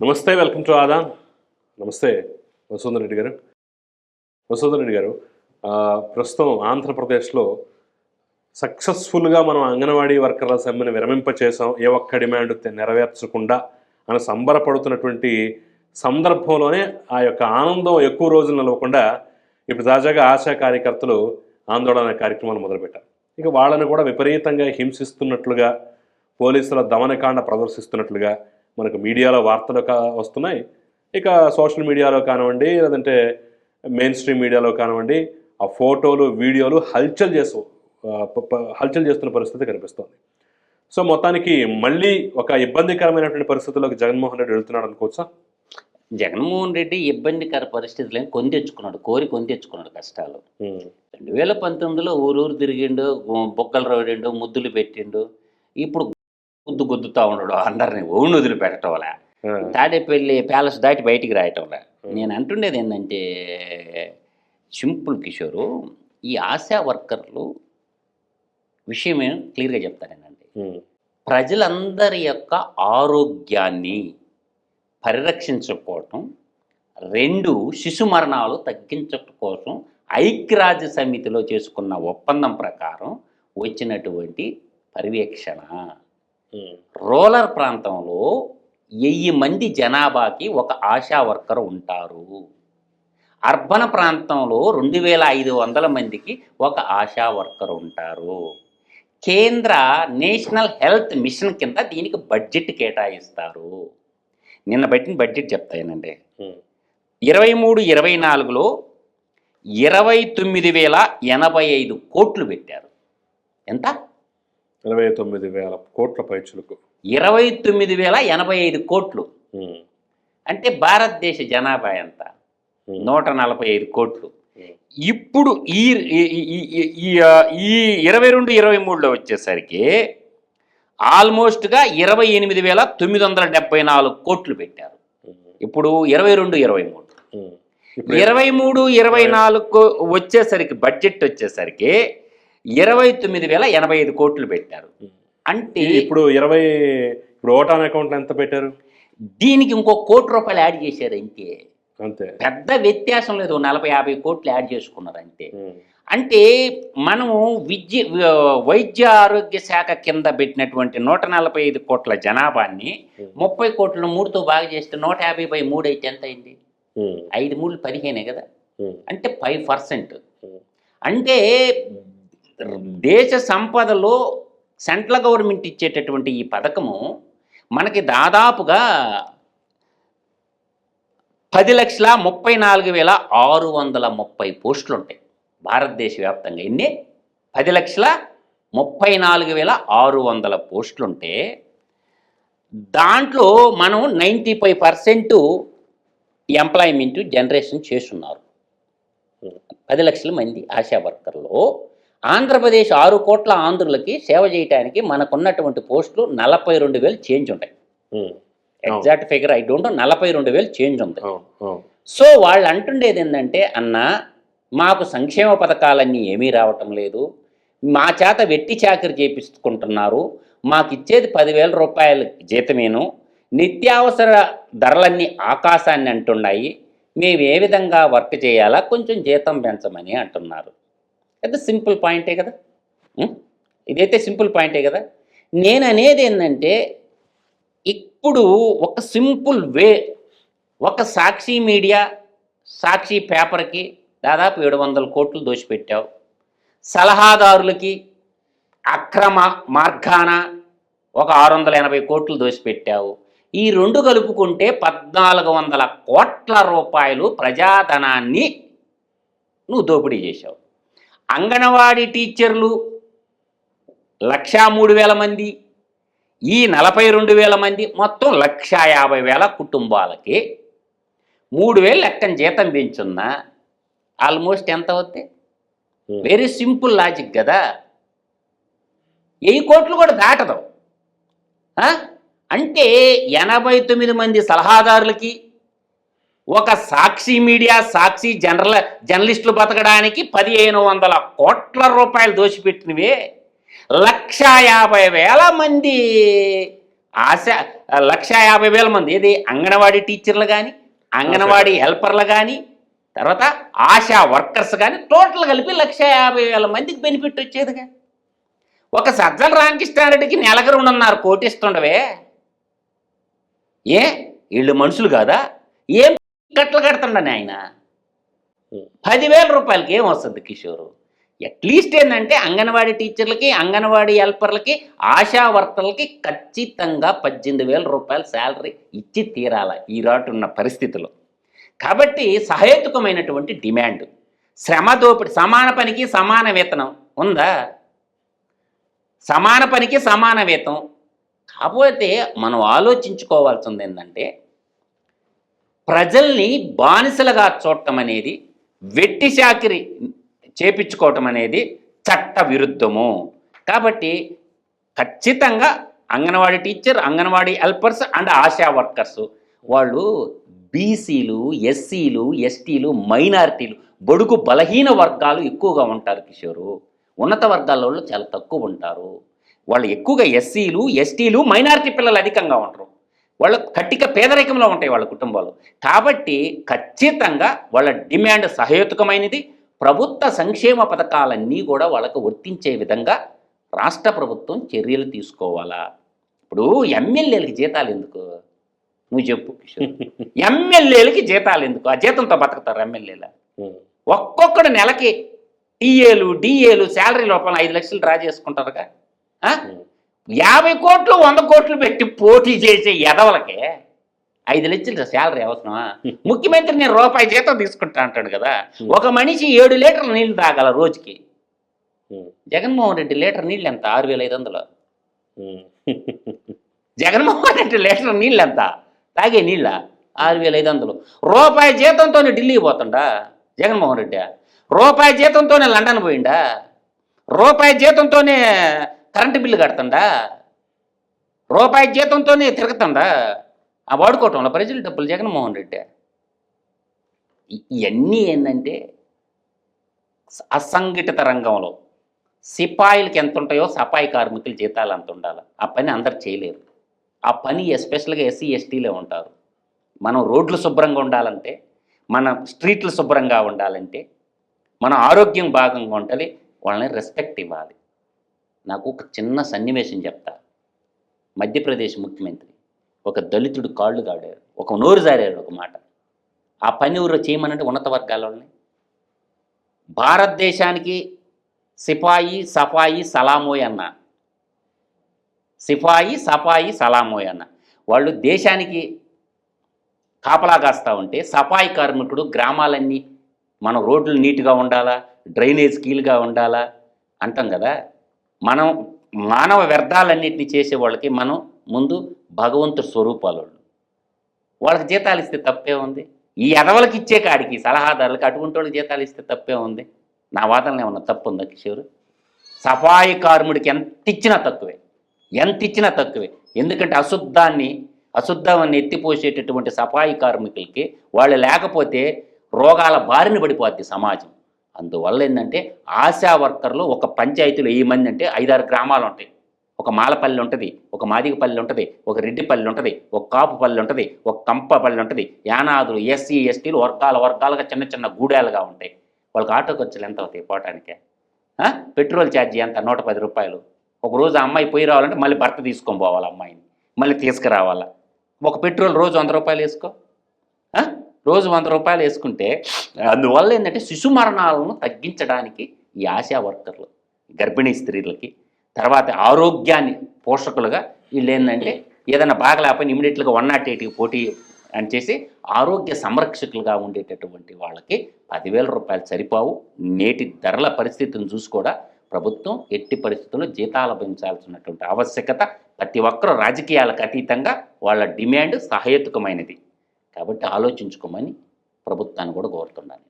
నమస్తే welcome to ఆదా నమస్తే వసుంధర్ రెడ్డి గారు. వసుంధర్ రెడ్డి గారు ప్రస్తుతం ఆంధ్రప్రదేశ్లో సక్సెస్ఫుల్గా మనం అంగన్వాడీ వర్కర్ల సమ్మెను విరమింప చేసాం ఏ ఒక్క డిమాండ్ నెరవేర్చకుండా అని సంబరపడుతున్నటువంటి సందర్భంలోనే ఆ యొక్క ఆనందం ఎక్కువ రోజులు నిలవకుండా ఇప్పుడు తాజాగా ఆశా కార్యకర్తలు ఆందోళన కార్యక్రమాలు మొదలుపెట్టారు. ఇక వాళ్ళని కూడా విపరీతంగా హింసిస్తున్నట్లుగా పోలీసుల దమనకాండ ప్రదర్శిస్తున్నట్లుగా మనకు మీడియాలో వార్తలు వస్తున్నాయి. ఇక సోషల్ మీడియాలో కానివ్వండి లేదంటే మెయిన్ స్ట్రీమ్ మీడియాలో కానివ్వండి ఆ ఫోటోలు వీడియోలు హల్చల్ చేస్తూ ప- హల్చల్ చేస్తున్న పరిస్థితి కనిపిస్తోంది. సో మొత్తానికి మళ్ళీ ఒక ఇబ్బందికరమైనటువంటి పరిస్థితుల్లోకి జగన్మోహన్ రెడ్డి వెళ్తున్నాడు అనుకోవచ్చా? జగన్మోహన్ రెడ్డి ఇబ్బందికర పరిస్థితులను కొని తెచ్చుకున్నాడు కోరి కొని తెచ్చుకున్నాడు కష్టాలు. రెండు వేల పంతొమ్మిదిలో ఊరూరు తిరిగిండు బొక్కలు రోడిండు ముద్దులు పెట్టిండు. ఇప్పుడు గుద్దు గుద్దుతా ఉన్నాడు. అందరిని ఓన్ వదిలిపెట్టడం వల్ల తాడేపల్లి ప్యాలెస్ దాటి బయటికి రాయటం వల్ల నేను అంటుండేది ఏంటంటే సింపుల్ కిషోరు ఈ ఆశా వర్కర్లు విషయం ఏం క్లియర్గా చెప్తానేనండి ప్రజలందరి యొక్క ఆరోగ్యాన్ని పరిరక్షించుకోవటం రెండు శిశు మరణాలు తగ్గించటం కోసం ఐక్యరాజ్య సమితిలో చేసుకున్న ఒప్పందం ప్రకారం వచ్చినటువంటి పర్యవేక్షణ. రూరల్ ప్రాంతంలో వెయ్యి మంది జనాభాకి ఒక ఆశా వర్కర్ ఉంటారు. అర్బన్ ప్రాంతంలో రెండు వేల ఐదు వందల మందికి ఒక ఆశా వర్కర్ ఉంటారు. కేంద్ర నేషనల్ హెల్త్ మిషన్ కింద దీనికి బడ్జెట్ కేటాయిస్తారు. నిన్న పెట్టిన బడ్జెట్ చెప్తానండి. ఉమ్, ఇరవై మూడు ఇరవై నాలుగులో ఇరవై తొమ్మిది వేల ఎనభై ఐదు కోట్లు పెట్టారు. ఎంత? ఇరవై తొమ్మిది వేల కోట్ల పైచులకు. ఇరవై తొమ్మిది వేల ఎనభై ఐదు కోట్లు. అంటే భారతదేశ జనాభా ఎంత? నూట నలభై ఐదు కోట్లు. ఇప్పుడు ఈ ఈ- ఇరవై రెండు ఇరవై మూడులో వచ్చేసరికి ఆల్మోస్ట్గా ఇరవై ఎనిమిది వేల తొమ్మిది వందల డెబ్బై నాలుగు కోట్లు పెట్టారు. ఇప్పుడు ఇరవై రెండు ఇరవై మూడు. ఇరవై మూడు ఇరవై నాలుగు వచ్చేసరికి బడ్జెట్ వచ్చేసరికి ఇరవై తొమ్మిది వేల ఎనభై ఐదు కోట్లు పెట్టారు. అంటే ఇప్పుడు ఇరవై ఇప్పుడు ఓటాన్ అకౌంట్లో ఎంత పెట్టారు? దీనికి ఇంకో కోటి రూపాయలు యాడ్ చేశారు అంతే. అంతే. పెద్ద వ్యత్యాసం లేదు నలభై యాభై కోట్లు యాడ్ చేసుకున్నారు అంతే. అంటే మనము విద్య వైద్య ఆరోగ్య శాఖ కింద పెట్టినటువంటి నూట నలభై ఐదు కోట్ల జనాభాని ముప్పై కోట్ల మూడుతో బాగా చేస్తే నూట యాభై బై మూడు అయితే ఎంత అయింది? ఐదు మూడు పదిహేనే కదా. అంటే ఫైవ్ పర్సెంట్. అంటే దేశ సంపదలో సెంట్రల్ గవర్నమెంట్ ఇచ్చేటటువంటి ఈ పథకము మనకి దాదాపుగా పది లక్షల ముప్పై నాలుగు వేల ఆరు వందల ముప్పై పోస్టులు ఉంటాయి భారతదేశ వ్యాప్తంగా. ఎన్ని? పది లక్షల ముప్పై నాలుగు వేల ఆరు వందల పోస్టులు ఉంటే దాంట్లో మనం ninety five percent employment generation చేస్తున్నారు. పది లక్షల మంది ఆశా వర్కర్లు ఆంధ్రప్రదేశ్ ఆరు కోట్ల ఆంధ్రులకి సేవ చేయడానికి మనకున్నటువంటి పోస్టులు నలభై రెండు వేలు చేంజ్ ఉంటాయి. ఎగ్జాక్ట్ ఫిగర్ ఐ డోంట్ నలభై రెండు వేలు చేంజ్ ఉంది. సో వాళ్ళు అంటుండేది ఏంటంటే అన్న మాకు సంక్షేమ పథకాలన్నీ ఏమీ రావటం లేదు. మా చేత వెట్టి చాకరి చేపించుకుంటున్నారు. మాకు ఇచ్చేది పదివేల రూపాయల జీతమేను. నిత్యావసర ధరలన్నీ ఆకాశాన్ని అంటున్నాయి. మేము ఏ విధంగా వర్క్ చేయాలా? కొంచెం జీతం పెంచమని అంటున్నారు. కదా సింపుల్ పాయింటే కదా. ఇదైతే సింపుల్ పాయింటే కదా. నేను అనేది ఏంటంటే ఇప్పుడు ఒక సింపుల్ వే ఒక సాక్షి మీడియా సాక్షి పేపర్కి దాదాపు ఏడు వందల కోట్లు దోచిపెట్టావు సలహాదారులకి అక్రమ మార్గాన ఒక ఆరు వందల ఎనభై కోట్లు దోసిపెట్టావు ఈ రెండు కలుపుకుంటే పద్నాలుగు వందల కోట్ల రూపాయలు ప్రజాధనాన్ని నువ్వు దోపిడీ చేశావు. అంగన్వాడీ టీచర్లు లక్షా మూడు వేల మంది ఈ నలభై రెండు వేల మంది మొత్తం లక్షా యాభై వేల కుటుంబాలకి మూడు వేలు లెక్కన జీతం పెంచున్నా ఆల్మోస్ట్ ఎంత అవుద్ది ఉమ్. వెరీ సింపుల్ లాజిక్ కదా వెయ్యి కోట్లు కూడా దాటదు? అంటే ఎనభై తొమ్మిది మంది సలహాదారులకి ఒక సాక్షి మీడియా సాక్షి జనరల్ జర్నలిస్టులు బతకడానికి పదిహేను వందల కోట్ల రూపాయలు దోచిపెట్టినవే. లక్ష యాభై వేల మంది. ఆశ లక్ష యాభై వేల మంది. ఏది? అంగన్వాడీ టీచర్లు కానీ అంగన్వాడీ హెల్పర్లు కానీ తర్వాత ఆశా వర్కర్స్ కానీ టోటల్ కలిపి లక్ష యాభై వేల మందికి బెనిఫిట్ వచ్చేదిగా. ఒక సజ్జల రామకృష్ణారెడ్డికి నెలకు రెండున్నర కోటి ఇస్తుండవే. ఏ? వీళ్ళు మనుషులు కాదా? ఏం కట్టలు కడుతుండని ఆయన. పదివేల రూపాయలకి ఏం వస్తుంది కిషోరు? అట్లీస్ట్ ఏంటంటే అంగన్వాడీ టీచర్లకి అంగన్వాడీ హెల్పర్లకి ఆశా వర్కర్లకి ఖచ్చితంగా పద్దెనిమిది వేల రూపాయల శాలరీ ఇచ్చి తీరాల ఈ రాటున్న పరిస్థితుల్లో కాబట్టి సహేతుకమైనటువంటి డిమాండ్. శ్రమ దోపిడి సమాన పనికి సమాన వేతనం ఉందా? సమాన పనికి సమాన వేతనం. కాకపోతే మనం ఆలోచించుకోవాల్సింది ఏంటంటే ప్రజల్ని బానిసలుగా చూడటం అనేది వెట్టి చాకిరి చేపించుకోవటం అనేది చట్ట విరుద్ధము. కాబట్టి ఖచ్చితంగా Anganwadi teacher Anganwadi helpers and ASHA workers వాళ్ళు బీసీలు ఎస్సీలు ఎస్టీలు మైనారిటీలు బడుగు బలహీన వర్గాలు ఎక్కువగా ఉంటారు కిషోరు. ఉన్నత వర్గాల వాళ్ళు చాలా తక్కువ ఉంటారు. వాళ్ళు ఎక్కువగా ఎస్సీలు ఎస్టీలు మైనారిటీ పిల్లలు అధికంగా ఉంటారు వాళ్ళ కట్టిక పేదరికంలో ఉంటాయి వాళ్ళ కుటుంబాలు. కాబట్టి ఖచ్చితంగా వాళ్ళ డిమాండ్ సహేతుకమైనది. ప్రభుత్వ సంక్షేమ పథకాలన్నీ కూడా వాళ్ళకు వర్తించే విధంగా రాష్ట్ర ప్రభుత్వం చర్యలు తీసుకోవాలా? ఇప్పుడు ఎమ్మెల్యేలకి జీతాలు ఎందుకు? నువ్వు చెప్పు ఎమ్మెల్యేలకి జీతాలు ఎందుకు? ఆ జీతంతో బతుకుతారు ఎమ్మెల్యేల. ఒక్కొక్కడు నెలకి టీఏలు డిఏలు శాలరీ లోపల ఐదు లక్షలు డ్రా చేసుకుంటారుగా. యాభై కోట్లు వంద కోట్లు పెట్టి పోటీ చేసే ఎదవలకే ఐదు లక్షలు శాలరీ అవసరమా? ముఖ్యమంత్రి నేను రూపాయి జీతం తీసుకుంటా అంటాడు కదా. ఒక మనిషి ఏడు లీటర్ల నీళ్ళు తాగాల రోజుకి. ఉమ్. జగన్మోహన్ రెడ్డి లీటర్ నీళ్ళు ఎంత? ఆరు వేల ఐదు వందలు. ఉమ్. జగన్మోహన్ రెడ్డి లీటర్ నీళ్ళు ఎంత? తాగే నీళ్ళ? ఆరు వేల ఐదు వందలు. రూపాయి జీతంతోనే ఢిల్లీకి పోతుండా జగన్మోహన్ రెడ్డి? రూపాయి జీతంతోనే లండన్ పోయిండా? రూపాయి జీతంతోనే కరెంటు బిల్లు కడుతుందా? రూపాయి జీతంతోనే తిరుగుతుండా ఆ వాడుకోవటంలో ప్రజలు డబ్బులు జగన్మోహన్ రెడ్డి. ఇవన్నీ ఏంటంటే అసంఘటిత రంగంలో సిపాయిలకి ఎంత ఉంటాయో సపాయి కార్మికుల జీతాలు అంత ఉండాలి. ఆ పని అందరు చేయలేరు. ఆ పని ఎస్పెషల్గా ఎస్సీ ఎస్టీలే ఉంటారు. మనం రోడ్లు శుభ్రంగా ఉండాలంటే మన స్ట్రీట్లు శుభ్రంగా ఉండాలంటే మన ఆరోగ్యం భాగంగా ఉండాలి వాళ్ళని రెస్పెక్ట్ ఇవ్వాలి. నాకు ఒక చిన్న సన్నివేశం చెప్తా. మధ్యప్రదేశ్ ముఖ్యమంత్రి ఒక దళితుడు కాళ్ళు కాడారు ఒక నోరు జారారు ఒక మాట. ఆ పని ఊరు చేయమనంటే ఉన్నత వర్గాలని భారతదేశానికి సిపాయి సఫాయి సలామోయ్ అన్న. సిపాయి సఫాయి సలామోయ్ అన్న. వాళ్ళు దేశానికి కాపలా కాస్తా ఉంటే సఫాయి కార్మికుడు గ్రామాలన్నీ మన రోడ్లు నీట్గా ఉండాలా డ్రైనేజ్ కీలుగా ఉండాలా అంటాం కదా. మనం మానవ వ్యర్థాలన్నింటినీ చేసే వాళ్ళకి మనం ముందు భగవంతుడు స్వరూపాలు వాళ్ళకి జీతాలు ఇస్తే తప్పే ఉంది. ఈ ఎదవలకి ఇచ్చే కాడికి సలహాదారులకి అటువంటి వాళ్ళకి జీతాలు ఇస్తే తప్పే ఉంది. నా వాదనలో ఏమన్నా తప్పు ఉందా కిషోర్? సఫాయి కార్మిడికి ఎంత ఇచ్చినా తక్కువే. ఎంత ఇచ్చినా తక్కువే. ఎందుకంటే అశుద్ధాన్ని అశుద్ధాన్ని ఎత్తిపోసేటటువంటి సఫాయి కార్మికులకి వాళ్ళు లేకపోతే రోగాల బారిన పడిపోద్ది సమాజం. అందువల్ల ఏంటంటే ఆశా వర్కర్లు ఒక పంచాయతీలో ఏ మంది అంటే ఐదారు గ్రామాలు ఉంటాయి. ఒక మాలపల్లి ఉంటుంది ఒక మాదిగపల్లి ఉంటుంది ఒక రెడ్డిపల్లి ఉంటుంది ఒక కాపుపల్లి ఉంటుంది ఒక కంపపల్లి ఉంటుంది. యానాదులు ఎస్సీ ఎస్టీలు వర్గాల వర్గాలుగా చిన్న చిన్న గూడాలుగా ఉంటాయి. వాళ్ళకి ఆటో ఖర్చులు ఎంత అవుతాయి పోవటానికి? పెట్రోల్ ఛార్జీ ఎంత? నూట పది రూపాయలు. ఒక రోజు అమ్మాయి పోయి రావాలంటే మళ్ళీ భర్త తీసుకొని పోవాలి అమ్మాయిని. మళ్ళీ తీసుకురావాలా. ఒక పెట్రోల్ రోజు వంద రూపాయలు వేసుకో. రోజు వంద రూపాయలు వేసుకుంటే అందువల్ల ఏంటంటే శిశు మరణాలను తగ్గించడానికి ఈ ఆశా వర్కర్లు గర్భిణీ స్త్రీలకి తర్వాత ఆరోగ్యాన్ని పోషకులుగా వీళ్ళు ఏంటంటే ఏదైనా బాగలేకపోయినా ఇమీడియట్గా వన్ నాట్ ఎయిట్కి పోటీ అని చేసి ఆరోగ్య సంరక్షకులుగా ఉండేటటువంటి వాళ్ళకి పదివేల రూపాయలు సరిపోవు. నేటి ధరల పరిస్థితిని చూసి కూడా ప్రభుత్వం ఎట్టి పరిస్థితుల్లో జీతాలు పెంచాల్సినటువంటి ఆవశ్యకత ప్రతి ఒక్కరూ రాజకీయాలకు అతీతంగా వాళ్ళ డిమాండ్ సహేతుకమైనది. కాబట్టి ఆలోచించుకోమని ప్రభుత్వాన్ని కూడా కోరుతున్నాను.